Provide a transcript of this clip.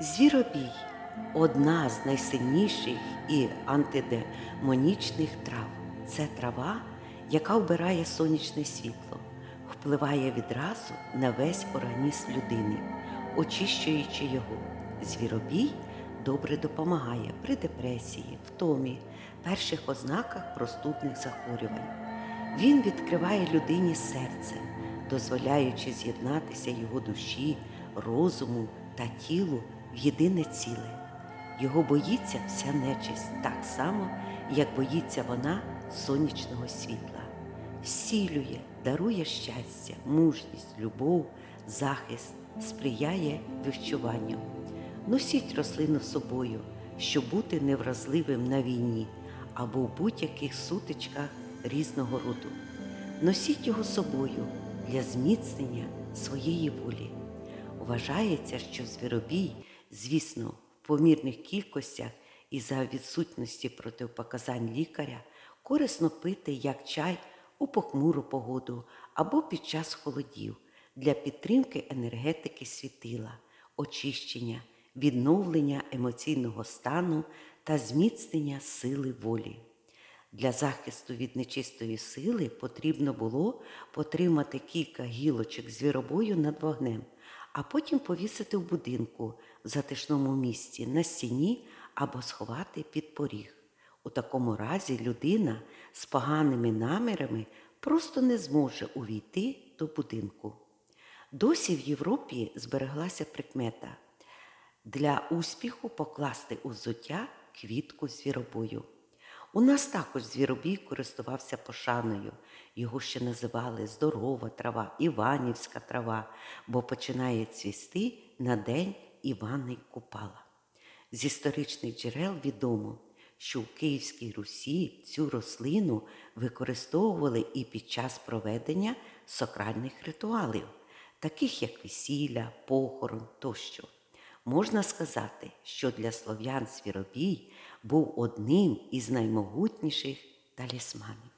Звіробій одна з найсильніших і антидемонічних трав. Це трава, яка вбирає сонячне світло, впливає відразу на весь організм людини, очищуючи його. Звіробій добре допомагає при депресії, втомі, перших ознаках простудних захворювань. Він відкриває людині серце, дозволяючи з'єднатися його душі, розуму та тілу в єдине ціле. Його боїться вся нечисть так само, як боїться вона сонячного світла. Зцілює, дарує щастя, мужність, любов, захист, сприяє вивчуванню. Носіть рослину собою, щоб бути невразливим на війні або в будь-яких сутичках різного роду. Носіть його собою для зміцнення своєї волі. Вважається, що звіробій, звісно, в помірних кількостях і за відсутності протипоказань лікаря корисно пити як чай у похмуру погоду або під час холодів для підтримки енергетики світила, очищення, відновлення емоційного стану та зміцнення сили волі. Для захисту від нечистої сили потрібно було потримати кілька гілочок звіробою над вогнем, а потім повісити в будинку в затишному місці на стіні або сховати під поріг. У такому разі людина з поганими намірами просто не зможе увійти до будинку. Досі в Європі збереглася прикмета для успіху покласти у взуття квітку звіробою. У нас також звіробій користувався пошаною. Його ще називали здорова трава, Іванівська трава, бо починає цвісти на день Івани Купала. З історичних джерел відомо, що в Київській Русі цю рослину використовували і під час проведення сакральних ритуалів, таких як весілля, похорон тощо. Можна сказати, що для слов'ян Свіробій був одним із наймогутніших талісманів.